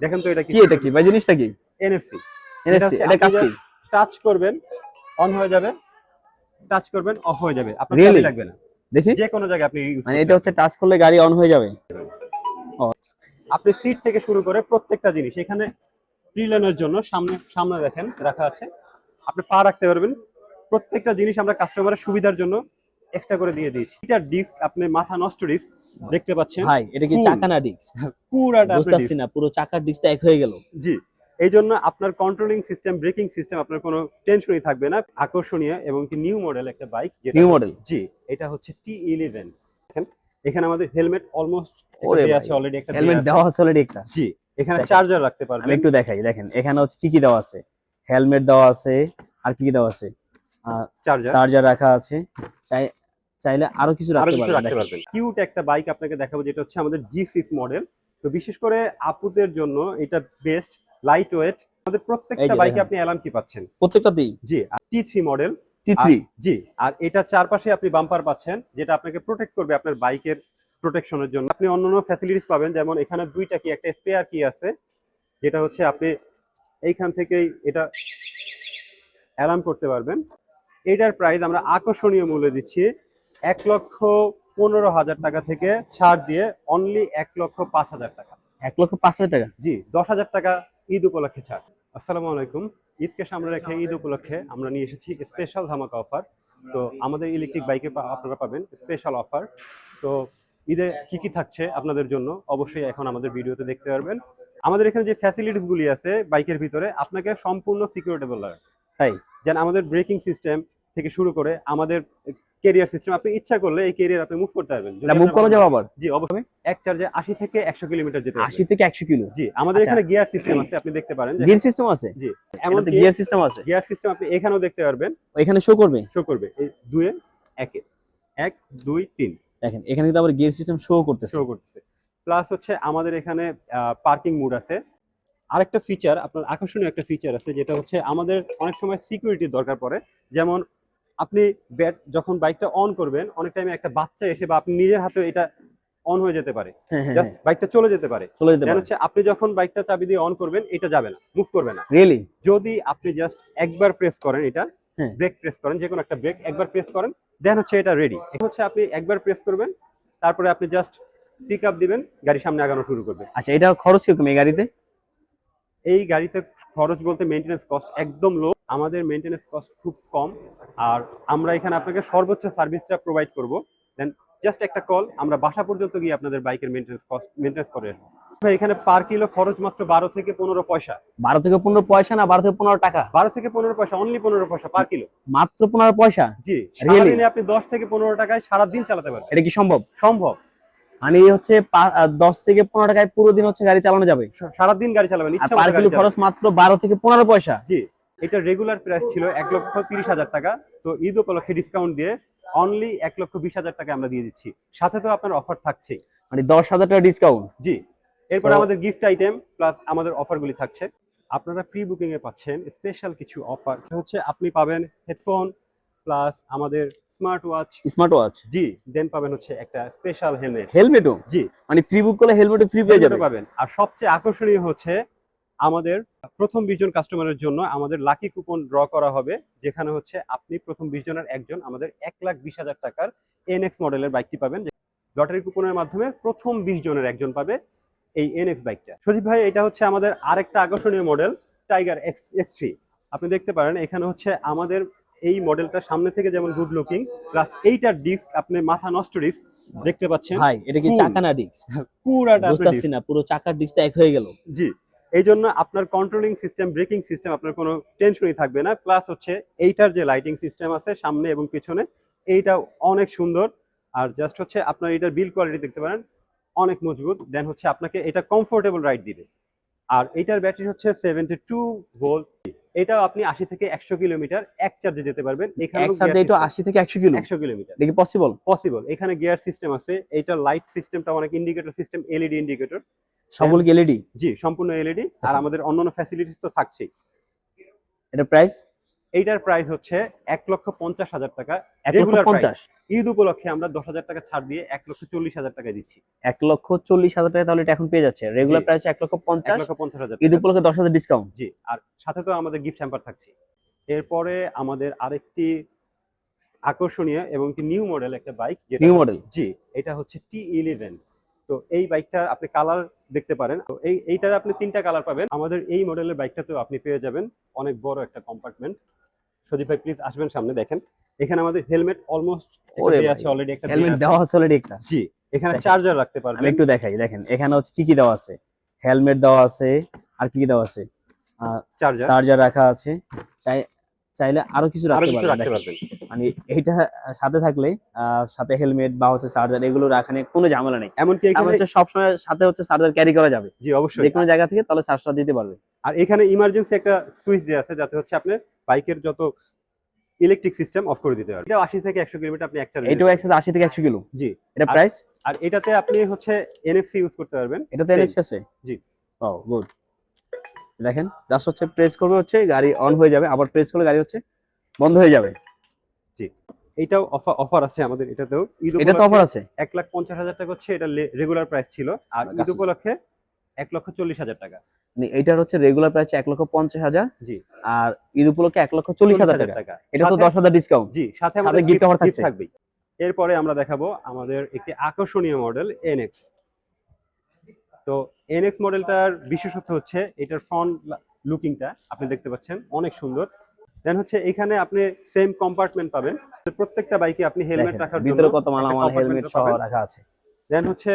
দেখেন তো এটা কি এটা কি? ভাই জিনিসটা কি? এনএফসি। এনএসসি এটা কাজ কি? টাচ করবেন অন হয়ে যাবে টাচ করবেন অফ হয়ে যাবে। আপনার? চাবি লাগবে না। দেখি। যে কোনো জায়গায় আপনি মানে এটা হচ্ছে টাচ করলে গাড়ি অন হয়ে যাবে। আপনি সিট থেকে শুরু করে প্রত্যেকটা জিনিস এখানে প্রিলেনের জন্য সামনে সামনে দেখেন রাখা আছে। আপনি পা রাখতে পারবেন। প্রত্যেকটা জিনিস আমরা কাস্টমারের সুবিধার জন্য এক্সট্রা করে দিয়ে দিয়েছি। এটার ডিস্ক আপনি মাথা নষ্ট ডিস্ক দেখতে পাচ্ছেন। ভাই এটা কি Full। চাকা না ডিস্ক পুরাটা আপনার বুঝতেছি না পুরো চাকার ডিস্কটা এক হয়ে গেল। জি এই জন্য আপনার কন্ট্রোলিং সিস্টেম ব্রেকিং সিস্টেম আপনার কোনো টেনশনই থাকবে না। আকর্ষণীয় এবং কি নিউ মডেল একটা বাইক যেটা নিউ মডেল জি এটা হচ্ছে টি ইলেভেন এখানে আমাদের হেলমেট অলমোস্ট দেয়া আছে অলরেডি একটা হেলমেট দেওয়া আছে অলরেডি একটা। জি এখানে চার্জার রাখতে পারবেন। একটু দেখাই দেখেন এখানে হচ্ছে কি কি দেওয়া আছে? হেলমেট দেওয়া আছে আর কি কি দেওয়া আছে? চার্জার রাখা আছে। চাই চাইলে আরও কিছু রাখতে পারবেন কিউট একটা বাইক আপনাকে দেখাবো যেটা হচ্ছে আমাদের জি সিক্স মডেল তো বিশেষ করে আপুদের জন্য এটা বেস্ট লাইট ওয়েট আমাদের প্রত্যেকটা বাইকে আপনি অ্যালার্ম কি পাচ্ছেন? প্রত্যেকটাতেই? জি T three model T three জি আর এটা চারপাশে আপনি বাম্পার পাচ্ছেন যেটা আপনাকে প্রোটেক্ট করবে আপনার বাইকের প্রোটেকশনের জন্য। আপনি অন্যান্য ফ্যাসিলিটিস পাবেন যেমন এখানে দুইটা কি একটা স্পেয়ার কি আছে যেটা হচ্ছে আপনি এইখান থেকেই এটা অ্যালার্ম করতে পারবেন। এটার প্রাইস আমরা আকর্ষণীয় মূল্যে দিচ্ছি। এক লক্ষ পনেরো হাজার টাকা থেকে ছাড় দিয়ে অনলি এক লক্ষ পাঁচ হাজার টাকা। এক লক্ষ পাঁচ হাজার টাকা? জি দশ হাজার টাকা ঈদ উপলক্ষে ছাড়। আসসালামু আলাইকুম। ঈদকে সামনে রেখে ঈদ উপলক্ষে আমরা নিয়ে এসেছি স্পেশাল ধামাকা অফার তো আমাদের ইলেকট্রিক বাইকে আপনারা পাবেন স্পেশাল অফার তো ঈদে কি কি থাকছে আপনাদের জন্য অবশ্যই এখন আমাদের ভিডিওতে দেখতে পারবেন। আমাদের এখানে যে ফ্যাসিলিটিস গুলি আছে বাইকের ভিতরে আপনাকে সম্পূর্ণ সিকিউরেটেবল লাগে তাই? যেন আমাদের ব্রেকিং সিস্টেম থেকে শুরু করে আমাদের কেরিয়ার সিস্টেম আপনি ইচ্ছা করলে এই কেরিয়ার আপনি মুভ করতে পারবেন। মুভ করা যাবে আবার জি অবশ্যই। এক চার্জে আশি থেকে একশো কিলোমিটার যেতে আশি পারবেন। থেকে একশো কিলো? জি আমাদের আচ্ছা। এখানে গিয়ার সিস্টেম আছে আপনি দেখতে পারেন। গিয়ার সিস্টেম আছে? জি। এমন এমন গিয়ার সিস্টেম আছে? গিয়ার সিস্টেম আপনি এখানেও দেখতে পারবেন। এখানে শো করবে? শো করবে। এই দুয়ে একে। এক দুই তিন। দেখেন এখানে কিন্তু আবার গিয়ার সিস্টেম শো করতেছে। শো করতেছে। প্লাস হচ্ছে আমাদের এখানে পার্কিং মুড আছে। আরেকটা ফিচার আপনার আকর্ষণীয় একটা ফিচার আছে যেটা হচ্ছে আমাদের অনেক সময় সিকিউরিটির দরকার পড়ে। যেমন আপনি ব্যাট যখন বাইকটা অন করবেন অনেক টাইমে একটা বাচ্চা এসে বা আপনি নিজের হাতে এটা অন হয়ে যেতে পারে। হ্যাঁ হ্যাঁ জাস্ট বাইকটা চলে যেতে পারে। চলে যেতে পারে। হচ্ছে আপনি যখন বাইকটা চাবি দিয়ে অন করবেন এটা যাবে না মুভ করবে না। রিয়েলি যদি আপনি জাস্ট একবার প্রেস করেন এটা হ্যাঁ। ব্রেক প্রেস করেন যে কোনো একটা ব্রেক একবার প্রেস করেন দেন হচ্ছে এটা রেডি এখন হচ্ছে আপনি একবার প্রেস করবেন তারপরে আপনি জাস্ট পিক আপ দিবেন গাড়ি সামনে আগানো শুরু করবে। আচ্ছা এটা খরচ কীরকম এই গাড়িতে? এই গাড়িতে খরচ বলতে মেনটেন্যান্স কস্ট একদম লো আমাদের মেনটেন্যান্স কস্ট খুব কম। আর আমরা এখানে আপনাকে সর্বোচ্চ সার্ভিসটা প্রোভাইড করব। দেন জাস্ট একটা কল আমরা বাসা পর্যন্ত গিয়ে আপনাদের বাইকের মেনটেন্যান্স কস্ট মেনটেন্স করে। ভাই, এখানে পার কিলো খরচ মাত্র বারো থেকে পনেরো পয়সা। বারো থেকে পনেরো পয়সা না বারো থেকে পনেরো টাকা? বারো থেকে পনেরো পয়সা অনলি পনেরো পয়সা পার কিলো মাত্র পনেরো পয়সা? জি? সারাদিনে আপনি দশ থেকে পনেরো টাকায় সারাদিন চালাতে পারেন এটা কি সম্ভব? সম্ভব। মানে হচ্ছে দশ থেকে পনেরো টাকায় পুরো দিন হচ্ছে গাড়ি চালানো যাবে। সারাদিন গাড়ি চালাবেন পার কিলো খরচ মাত্র বারো থেকে পনেরো পয়সা। জি এটা রেগুলার প্রাইস ছিল এক লক্ষ তিরিশ হাজার টাকা। তো ঈদ উপলক্ষে ডিসকাউন্ট দিয়ে অনলি এক লক্ষ বিশ হাজার টাকা আমরা দিয়ে দিচ্ছি। সাথে তো আপনার অফার থাকছেই। মানে দশ হাজার টাকা ডিসকাউন্ট জি এরপর আমাদের গিফট আইটেম প্লাস আমাদের অফারগুলি থাকছে। আপনারা প্রি বুকিং এ পাচ্ছেন স্পেশাল কিছু অফার হচ্ছে আপনি পাবেন হেডফোন প্লাস আমাদের স্মার্ট ওয়াচ। Smart watch? জি দেন পাবেন হচ্ছে একটা স্পেশাল হেলমেট হেলমেটও জি। মানে ফ্রি বুক করলে হেলমেটও ফ্রি পেয়ে যাবে? হেলমেটও পাবেন। আর সবচেয়ে আকর্ষণীয় হচ্ছে আমাদের প্রথম বিশ জন কাস্টমারের জন্য আমাদের লাকি কুপন ড্র করা হবে যেখানে হচ্ছে আপনি প্রথম বিশ জনের একজন আমাদের এক লাখ বিশ হাজার টাকার এনএক্স মডেলের বাইকটি পাবেন লটারি কুপনের মাধ্যমে প্রথম বিশ জনের একজন পাবে এই এনএক্স বাইকটা সজীব ভাই এটা হচ্ছে আমাদের আরেকটা আকর্ষণীয় model tiger X X three আপনি দেখতে পারেন এখানে হচ্ছে আমাদের এই মডেলটা সামনে থেকে যেমন গুড লুকিং প্লাস এইটার ডিস্ক আপনি মাথা নষ্ট ডিস্ক দেখতে পাচ্ছেন। ভাই এটা কি Full। চাকা না ডিস্ক পুরাটা বুঝতেছি না পুরো চাকার ডিস্কটা এক হয়ে গেল। জি এই জন্য আপনার কন্ট্রোলিং সিস্টেম ব্রেকিং সিস্টেম আপনার কোনো টেনশনই থাকবে না। প্লাস হচ্ছে এইটার যে লাইটিং সিস্টেম আছে সামনে এবং পিছনে এইটা অনেক সুন্দর। আর জাস্ট হচ্ছে আপনার এটার বিল কোয়ালিটি দেখতে পারেন অনেক মজবুত। দেন হচ্ছে আপনাকে এটা কমফোর্টেবল রাইড দিবে। আর এইটার ব্যাটারি হচ্ছে সেভেন্টি টু ভোল্ট এটাও আপনি আশি থেকে একশো কিলোমিটার এক চার্জে যেতে পারবেন। এখানে এটা আশি থেকে একশো কিলো। একশো কিলোমিটার। দেখি পসিবল পসিবল এখানে গিয়ার সিস্টেম আছে। এটা লাইট সিস্টেমটা অনেক ইন্ডিকেটর সিস্টেম এলইডি ইন্ডিকেটর সবল এলইডি জি সম্পূর্ণ এলইডি আর আচ্ছা। আমাদের অন্যান্য ফ্যাসিলিটিস তো থাকছেই। এটা প্রাইস এইটার প্রাইস হচ্ছে এক লক্ষ পঞ্চাশ হাজার টাকা। price। পঞ্চাশ। ঈদ উপলক্ষে আমরা দশ হাজার টাকা ছাড় দিয়ে এক লক্ষ চল্লিশ হাজার টাকা দিচ্ছি। এক লক্ষ চল্লিশ হাজার টাকা তাহলে এটা এখন পেয়ে যাচ্ছে। রেগুলার প্রাইস এক লক্ষ পঞ্চাশ। লক্ষ পঞ্চাশ হাজার ঈদ উপলক্ষে দশ হাজার ডিসকাউন্ট জি আর সাথে তো আমাদের গিফট হ্যাম্পার থাকছে। এরপরে আমাদের আরেকটি আকর্ষণীয় এবং কি নিউ মডেল একটা বাইক নিউ মডেল জি এটা হচ্ছে টি ইলেভেন তো এই বাইকটার আপনি কালার দেখতে পারেন। তো এই এইটার আপনি তিনটা কালার পাবেন। আমাদের এই মডেলের বাইকটাতেও আপনি পেয়ে যাবেন অনেক বড় একটা কম্পার্টমেন্ট সদীপ ভাই প্লিজ আসবেন সামনে দেখেন। এখানে আমাদের হেলমেট অলমোস্ট আছে অলরেডি একটা হেলমেট দেওয়া আছে অলরেডি একটা। জি এখানে চার্জার রাখতে পারবেন। একটু দেখাই দেখেন এখানে হচ্ছে কি কি দেওয়া আছে? হেলমেট দেওয়া আছে আর কি কি দেওয়া আছে? চার্জার চার্জার রাখা আছে। চাই চাইলে আরও কিছু রাখতে পারবেন মানে এইটা সাথে থাকলে সাথে হেলমেট বা হচ্ছে চার্জার এগুলো রাখানে কোনো ঝামেলা নেই। এমনকি এখানে হচ্ছে সবসময় সাথে হচ্ছে চার্জার ক্যারি করা যাবে। জি অবশ্যই। যে কোনো জায়গা থেকে তাহলে চার্জটা দিতে পারবে। আর এখানে ইমার্জেন্সি একটা সুইচ দেওয়া আছে যাতে হচ্ছে আপনি বাইকের যত ইলেকট্রিক সিস্টেম অফ করে দিতে পারবেন এটা আশি থেকে একশো কিলোমিটার আপনি এক চার্জে একসাথে আশি থেকে একশো কিলো। জি। এটা প্রাইস আর এটাতে আপনি হচ্ছে এনএফসি ইউজ করতে পারবেন। এটাতে. এনএক্স আছে? জি। ও গুড দেখেন জাস্ট হচ্ছে প্রেস করবে হচ্ছে গাড়ি অন হয়ে যাবে আবার প্রেস করলে গাড়ি হচ্ছে বন্ধ হয়ে যাবে। জি। এটাও অফার অফার আছে আমাদের এটাতেও। ঈদ এটা তো অফার আছে? এক লাখ পঞ্চাশ হাজার টাকা হচ্ছে এটা রেগুলার প্রাইস ছিল। আর ঈদ উপলক্ষে এক লক্ষ চল্লিশ হাজার টাকা। মানে এটার হচ্ছে রেগুলার প্রাইস এক লক্ষ পঞ্চাশ হাজার জি। আর ঈদ উপলক্ষে এক লক্ষ চল্লিশ হাজার টাকা। এটা তো দশ হাজার ডিসকাউন্ট জি সাথে আমাদের গিফট থাকছে। থাকবেই। এরপরে আমরা দেখাবো আমাদের একটি আকর্ষণীয় মডেল এনএক্স তো এনএক্স মডেলটার বিশেষত্ব হচ্ছে এটার ফ্রন্ট লুকিংটা আপনি দেখতে পাচ্ছেন অনেক সুন্দর। দেন হচ্ছে এখানে আপনি সেম কম্পার্টমেন্ট পাবেন। প্রত্যেকটা বাইকে আপনি হেলমেট রাখার ভিতরে কত মালামাল হেলমেট সহ রাখা আছে। দেন হচ্ছে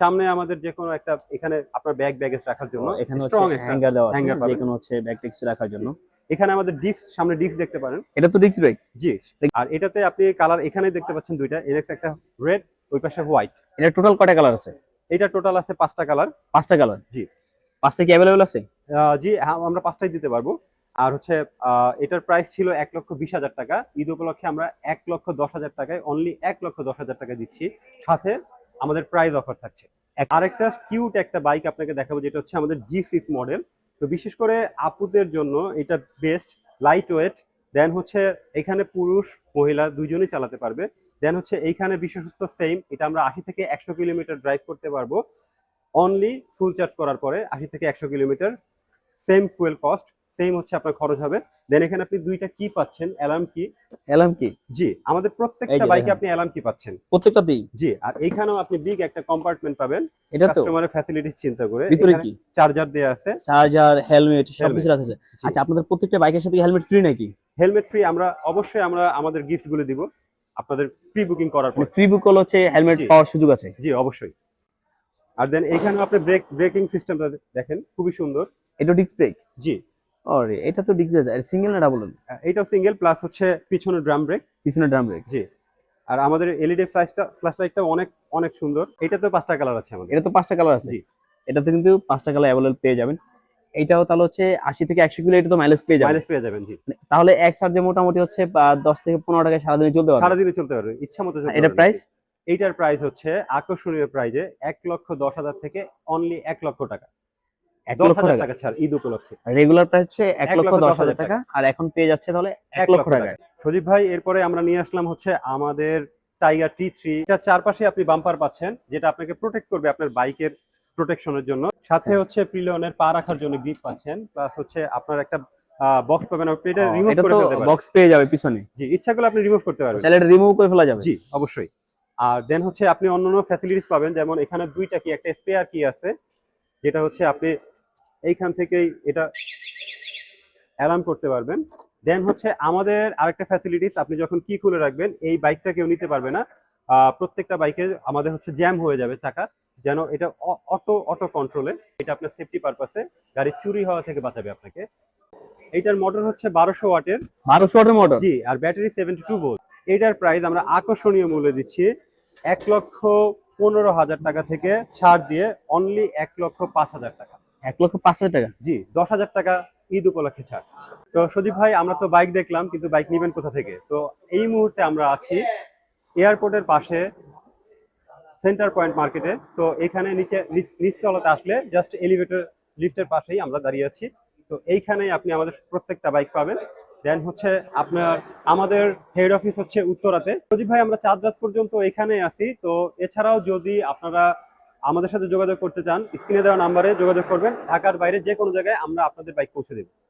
সামনে আমাদের যে কোনো একটা এখানে আপনার ব্যাগ ব্যাগেজ রাখার জন্য এখানে স্ট্রং হ্যাঙ্গার দেওয়া আছে hanger যে কোনো হচ্ছে ব্যাগ টেক্সি রাখার জন্য। এখানে আমাদের ডিস্ক সামনে ডিস্ক দেখতে পারেন। এটা তো ডিস্ক ব্রেক জি। আর এটাতে আপনি কালার এখানে দেখতে পাচ্ছেন দুইটা এনএক্স একটা রেড ওই পাশে হোয়াইট এটা টোটাল কয়টা কালার আছে? এটা টোটাল আছে পাঁচটা কালার পাঁচটা কালার জি। পাঁচটা কি অ্যাভেলেবল আছে? জি হ্যাঁ, আমরা পাঁচটাই দিতে পারব। আর হচ্ছে এটার প্রাইস ছিল এক লক্ষ বিশ হাজার টাকা। ঈদ উপলক্ষে আমরা এক লক্ষ দশ হাজার টাকায় অনলি এক লক্ষ দশ হাজার টাকা দিচ্ছি। সাথে আমাদের প্রাইস অফার থাকছে। আরেকটা কিউট একটা বাইক আপনাকে দেখাবো যেটা হচ্ছে আমাদের জি সিক্স মডেল তো বিশেষ করে আপুদের জন্য এটা বেস্ট লাইট ওয়েট দেন হচ্ছে এখানে পুরুষ মহিলা দুইজনই চালাতে পারবে। দেন হচ্ছে এইখানে বিশেষত্ব সেম এটা আমরা আশি থেকে একশো কিলোমিটার ড্রাইভ করতে পারব। অনলি ফুল চার্জ করার পরে আশি থেকে একশো kilometre same fuel cost same হচ্ছে আপনার খরচ হবে। দেন এখানে আপনি দুইটা কি পাচ্ছেন অ্যালার্ম কি অ্যালার্ম কি জি আমাদের প্রত্যেকটা বাইকে আপনি অ্যালার্ম কি পাচ্ছেন। প্রত্যেকটাতেই জি আর এইখানেও আপনি বিগ একটা কম্পার্টমেন্ট পাবেন। এটা তো কাস্টমারের ফ্যাসিলিটিস চিন্তা করে। ভিতরে কি? চার্জার দেয়া আছে। চার্জার হেলমেট সবকিছু Helmet, রাখা আছে। আচ্ছা আপনাদের প্রত্যেকটা বাইকের সাথে হেলমেট ফ্রি নাকি? হেলমেট ফ্রি আমরা অবশ্যই আমরা আমাদের গিফটগুলো দিব। আপনাদের প্রি বুকিং করার পর মানে ফ্রি বুক হলে হচ্ছে হেলমেট পাওয়ার সুযোগ আছে। জি অবশ্যই। আর দেন এখানেও আপনি ব্রেক ব্রেকিং সিস্টেমটা দেখেন খুবই সুন্দর। এটা ডিস্ক ব্রেক জি। আরে এটা তো ডিস্ক ব্রেক সিঙ্গেল না ডাবল এটা সিঙ্গেল প্লাস হচ্ছে পিছনে ড্রাম ব্রেক পিছনে ড্রাম ব্রেক জি। আর আমাদের এলইডি ফ্ল্যাশটা ফ্ল্যাশ লাইটটা অনেক অনেক সুন্দর। এটা তো পাঁচটা কালার আছে আমাদের। এটা তো পাঁচটা কালার আছে। জি। এটাতে কিন্তু পাঁচটা কালার অ্যাভেলেবল পেয়ে যাবেন। এইটাও তাহলে হচ্ছে আশি থেকে একশো কিলো এটা তো মাইলেজ পেয়ে যাবে মাইলেজ পেয়ে যাবেন তাহলে এক চার্জে মোটামুটি হচ্ছে দশ থেকে পনেরো টাকায় সারাদিনে চলতে পারবে? সারাদিনে চলতে পারবে ইচ্ছা মতো এটা প্রাইস এইটার প্রাইস হচ্ছে আকর্ষণীয় প্রাইজে এক লক্ষ দশ হাজার থেকে অনলি এক লক্ষ টাকা। এক লক্ষ হাজার টাকা? ছাড় ঈদ উপলক্ষে। রেগুলার প্রাইস হচ্ছে এক লক্ষ দশ হাজার টাকা আর এখন পেয়ে যাচ্ছে তাহলে এক লক্ষ টাকা। সজীব ভাই এরপরে আমরা নিয়ে আসলাম হচ্ছে আমাদের টাইগার টি থ্রি চারপাশে আপনি বাম্পার পাচ্ছেন যেটা আপনাকে প্রোটেক্ট করবে আপনার বাইকের প্রোটেকশনের জন্য। সাথে হ্যাঁ। হচ্ছে প্রিলিয়নের পা রাখার জন্য গ্রিপ পাচ্ছেন প্লাস হচ্ছে আপনার একটা বক্স পাবেন আপনি এটা রিমুভ করে ফেলতে পারেন। বক্স পেয়ে যাবে পিছনে। জি ইচ্ছা করলে আপনি রিমুভ করতে পারবেন। চাইলে এটা রিমুভ করে ফেলা যাবে। জি অবশ্যই। আর দেন হচ্ছে আপনি অন্যান্য ফ্যাসিলিটিস পাবেন যেমন এখানে দুইটা কি একটা স্পেয়ার কি আছে যেটা হচ্ছে আপনি এইখান থেকেই এটা অ্যালার্ম করতে পারবেন। দেন হচ্ছে আমাদের আরেকটা ফ্যাসিলিটিস আপনি যখন কি খুলে রাখবেন এই বাইকটা কেউ নিতে পারবে না। প্রত্যেকটা বাইকে আমাদের হচ্ছে জ্যাম হয়ে যাবে চাকা। যেন এটা অটো অটো কন্ট্রোলে এটা আপনার সেফটি পারপাসে গাড়ি চুরি হওয়া থেকে বাঁচাবে আপনাকে। এইটার মোটর হচ্ছে বারোশো ওয়াটের। বারোশো ওয়াটের মোটর জি আর ব্যাটারি সেভেন্টি টু ভোল্ট এটার প্রাইস আমরা আকর্ষণীয় মূল্যে দিচ্ছি এক লক্ষ পনেরো হাজার টাকা থেকে ছাড় দিয়ে অনলি এক লক্ষ পাঁচ হাজার টাকা। এক লক্ষ পাঁচ হাজার টাকা? জি দশ হাজার টাকা ঈদ উপলক্ষে ছাড়। তো সদীপ ভাই আমরা তো বাইক দেখলাম কিন্তু বাইক নিবেন কোথা থেকে? তো এই মুহূর্তে আমরা আছি এয়ারপোর্টের পাশে সেন্টার পয়েন্ট মার্কেটে তো এখানে নিচে, নিচ- নিচতলাতে আসলে জাস্ট এলিভেটর লিফটের পাশেই আমরা দাঁড়িয়ে আছি। তো এইখানেই আপনি আমাদের প্রত্যেকটা বাইক পাবেন। দেন হচ্ছে আপনার, আমাদের হেড অফিস হচ্ছে উত্তরাতে। প্রদীপ ভাই, আমরা চাঁদ রাত পর্যন্ত এখানে আছি। তো এছাড়াও যদি আপনারা আমাদের সাথে যোগাযোগ করতে চান স্ক্রিনে দেওয়া নাম্বারে যোগাযোগ করবেন। ঢাকার বাইরে যে কোনো জায়গায় আমরা আপনাদের বাইক পৌঁছে দেবো।